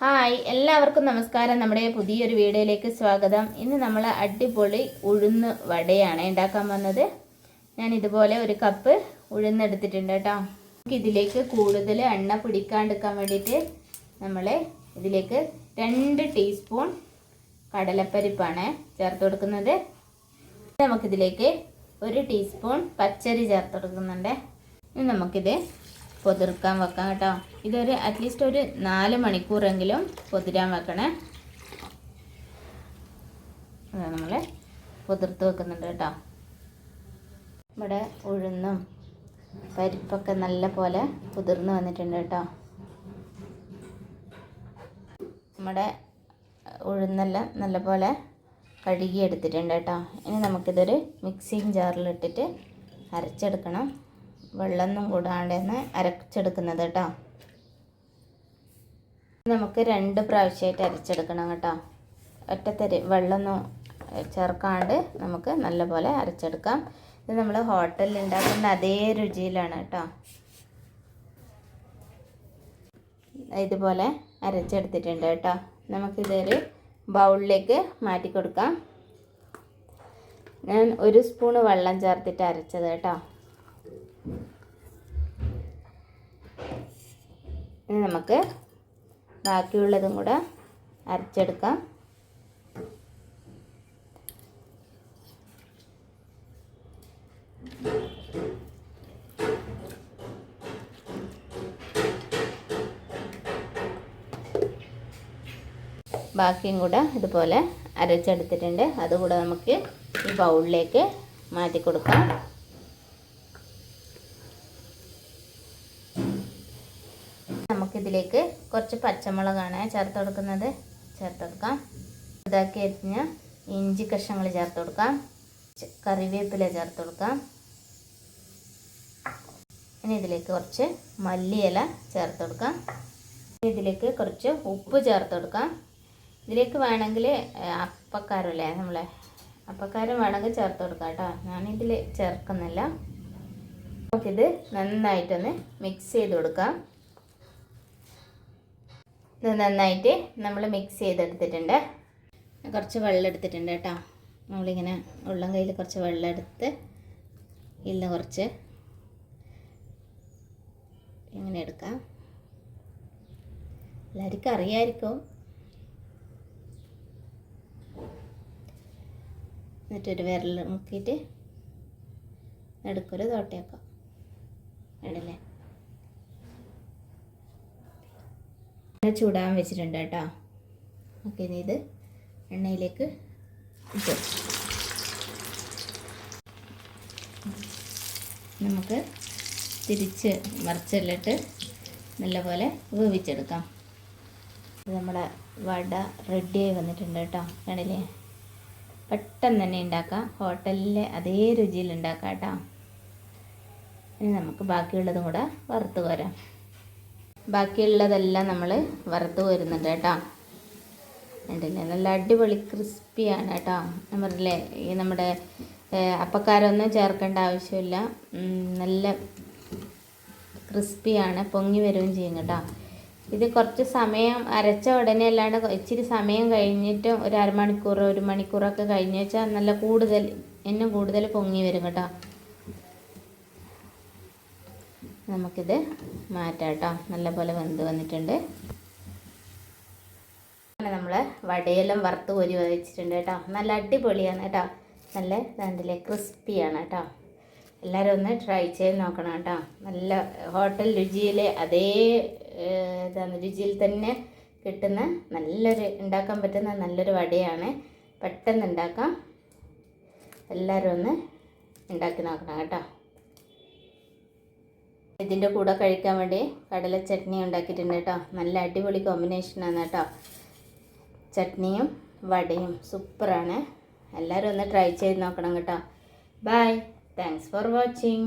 Hi എല്ലാവർക്കും നമസ്കാരം. നമ്മുടെ പുതിയൊരു വീഡിയോയിലേക്ക് സ്വാഗതം. ഇന്ന് നമ്മൾ അടിപൊളി ഉഴുന്ന് വടയാണ് ഉണ്ടാക്കാൻ വന്നത്. ഞാൻ ഇതുപോലെ ഒരു കപ്പ് ഉഴുന്നെടുത്തിട്ടുണ്ട് കേട്ടോ. നമുക്ക് ഇതിലേക്ക് കൂടുതൽ എണ്ണ പിടിക്കാണ്ടിരിക്കാൻ വേണ്ടിയിട്ട് നമ്മൾ ഇതിലേക്ക് രണ്ട് ടീസ്പൂൺ കടലപ്പരിപ്പാണ് ചേർത്ത് കൊടുക്കുന്നത്. നമുക്കിതിലേക്ക് ഒരു ടീസ്പൂൺ പച്ചരി ചേർത്ത് കൊടുക്കുന്നുണ്ട്. ഇനി നമുക്കിത് പൊതിർക്കാൻ വെക്കാം കേട്ടോ. ഇതൊരു അറ്റ്ലീസ്റ്റ് ഒരു നാല് മണിക്കൂറെങ്കിലും പൊതിരാൻ വെക്കണേ. അതാണ് നമ്മൾ പൊതിർത്ത് വെക്കുന്നുണ്ട് കേട്ടോ. ഇവിടെ ഉഴുന്നും പരിപ്പൊക്കെ നല്ല പോലെ കുതിർന്ന് വന്നിട്ടുണ്ട് കേട്ടോ. നമ്മുടെ ഉഴുന്നെല്ലാം നല്ല പോലെ കഴുകി എടുത്തിട്ടുണ്ട് കേട്ടോ. ഇനി നമുക്കിതൊരു മിക്സിങ് ജാറിലിട്ടിട്ട് അരച്ചെടുക്കണം. വെള്ളമൊന്നും കൂടാണ്ടെന്ന് അരച്ചെടുക്കുന്നത് കേട്ടോ. നമുക്ക് രണ്ട് പ്രാവശ്യമായിട്ട് അരച്ചെടുക്കണം കേട്ടോ. ഒറ്റത്തരി വെള്ളമൊന്നും ചേർക്കാണ്ട് നമുക്ക് നല്ലപോലെ അരച്ചെടുക്കാം. ഇത് നമ്മൾ ഹോട്ടലിൽ ഉണ്ടാക്കുന്ന അതേ രുചിയിലാണ് കേട്ടോ. ഇതുപോലെ അരച്ചെടുത്തിട്ടുണ്ട് കേട്ടോ. നമുക്കിതൊരു ബൗളിലേക്ക് മാറ്റി കൊടുക്കാം ഞാൻ ഒരു സ്പൂണ് വെള്ളം ചേർത്തിട്ട് അരച്ചത് കേട്ടോ. ഇനി നമുക്ക് ബാക്കിയുള്ളതും കൂടെ അരച്ചെടുക്കാം. ബാക്കിയും കൂടെ ഇതുപോലെ അരച്ചെടുത്തിട്ടുണ്ട്. അതുകൂടെ നമുക്ക് ഈ ബൗളിലേക്ക് മാറ്റി കൊടുക്കാം നമുക്കിതിലേക്ക് കുറച്ച് പച്ചമുളകാണ് ചേർത്ത് കൊടുക്കുന്നത്. ചേർത്ത് കൊടുക്കാം. ഇതാക്കി അരിഞ്ഞ ഇഞ്ചി കഷ്ണങ്ങൾ ചേർത്ത് കൊടുക്കാം. കറിവേപ്പില ചേർത്ത് കൊടുക്കാം. ഇനി ഇതിലേക്ക് കുറച്ച് മല്ലിയില ചേർത്ത് കൊടുക്കാം. ഇതിലേക്ക് കുറച്ച് ഉപ്പ് ചേർത്ത് കൊടുക്കാം. ഇതിലേക്ക് വേണമെങ്കിൽ അപ്പക്കാരല്ലേ നമ്മളെ? അപ്പക്കാരം വേണമെങ്കിൽ ചേർത്ത് കൊടുക്കാം കേട്ടോ. ഞാനിതിൽ ചേർക്കുന്നില്ല. നമുക്കിത് നന്നായിട്ടൊന്ന് മിക്സ് ചെയ്ത് കൊടുക്കാം. ഇത് നന്നായിട്ട് നമ്മൾ മിക്സ് ചെയ്തെടുത്തിട്ടുണ്ട്. കുറച്ച് വെള്ളം എടുത്തിട്ടുണ്ട് കേട്ടോ. നമ്മളിങ്ങനെ ഉള്ളം കയ്യിൽ കുറച്ച് വെള്ളം എടുത്ത് ഇല്ല കുറച്ച് ഇങ്ങനെ എടുക്കാം. എല്ലാവർക്കും അറിയാമായിരിക്കും എന്നിട്ടൊരു വിരൽ മുക്കിയിട്ട് എടുക്കൊരു തോട്ടയാക്കാം. വേണ്ടല്ലേ ചൂടാൻ വെച്ചിട്ടുണ്ട് കേട്ടോ. ഓക്കെ ഇനി ഇത് എണ്ണയിലേക്ക് നമുക്ക് തിരിച്ച് മറിച്ചെല്ലിട്ട് നല്ലപോലെ വേവിച്ചെടുക്കാം. നമ്മുടെ വട റെഡിയായി വന്നിട്ടുണ്ട് കേട്ടോ കണ്ടില്ലേ? പെട്ടെന്ന് തന്നെ ഉണ്ടാക്കാം. ഹോട്ടലിലെ അതേ രുചിയിൽ ഉണ്ടാക്കാം കേട്ടോ. ഇനി നമുക്ക് ബാക്കിയുള്ളതും കൂടെ വറുത്ത് കോരാം. ബാക്കിയുള്ളതെല്ലാം നമ്മൾ വറുത്ത് വരുന്നുണ്ട് കേട്ടോ. ഉണ്ടല്ലേ നല്ല അടിപൊളി ക്രിസ്പിയാണ് കേട്ടോ. ഞാൻ പറഞ്ഞില്ലേ ഈ നമ്മുടെ അപ്പക്കാരൊന്നും ചേർക്കേണ്ട ആവശ്യമില്ല. നല്ല ക്രിസ്പിയാണ്. പൊങ്ങി വരികയും ചെയ്യും കേട്ടോ. ഇത് കുറച്ച് സമയം അരച്ച ഉടനെ അല്ലാണ്ട് ഇച്ചിരി സമയം കഴിഞ്ഞിട്ട് ഒരു അരമണിക്കൂർ ഒരു മണിക്കൂറൊക്കെ കഴിഞ്ഞ് വെച്ചാൽ നല്ല കൂടുതൽ എന്നും കൂടുതൽ പൊങ്ങി വരും കേട്ടോ. നമുക്കിത് മാറ്റാം കേട്ടോ. നല്ലപോലെ വെന്ത് വന്നിട്ടുണ്ട്. നമ്മൾ വടയെല്ലാം വറുത്ത് കോരി വെച്ചിട്ടുണ്ട് കേട്ടോ. നല്ല അടിപൊളിയാണ് കേട്ടോ. നല്ല ഇതാണ്ടില്ലേ ക്രിസ്പിയാണ് കേട്ടോ. എല്ലാവരും ഒന്ന് ട്രൈ ചെയ്ത് നോക്കണം കേട്ടോ. നല്ല ഹോട്ടൽ രുചിയിലെ അതേ ഇതാണ് രുചിയിൽ തന്നെ കിട്ടുന്ന നല്ലൊരു ഉണ്ടാക്കാൻ പറ്റുന്ന നല്ലൊരു വടയാണ്. പെട്ടെന്ന് ഉണ്ടാക്കാം. എല്ലാവരും ഒന്ന് ഉണ്ടാക്കി നോക്കണം കേട്ടോ. ഇതിന്റെ കൂടെ കഴിക്കാൻ വേണ്ടി കടല ചട്നി ഉണ്ടാക്കിയിട്ടുണ്ട് കേട്ടോ. നല്ല അടിപൊളി കോമ്പിനേഷനാണ് കേട്ടോ. ചട്നിയും വടയും സൂപ്പറാണ് എല്ലാവരും ഒന്ന് ട്രൈ ചെയ്ത് നോക്കണം കേട്ടോ. Bye thanks for watching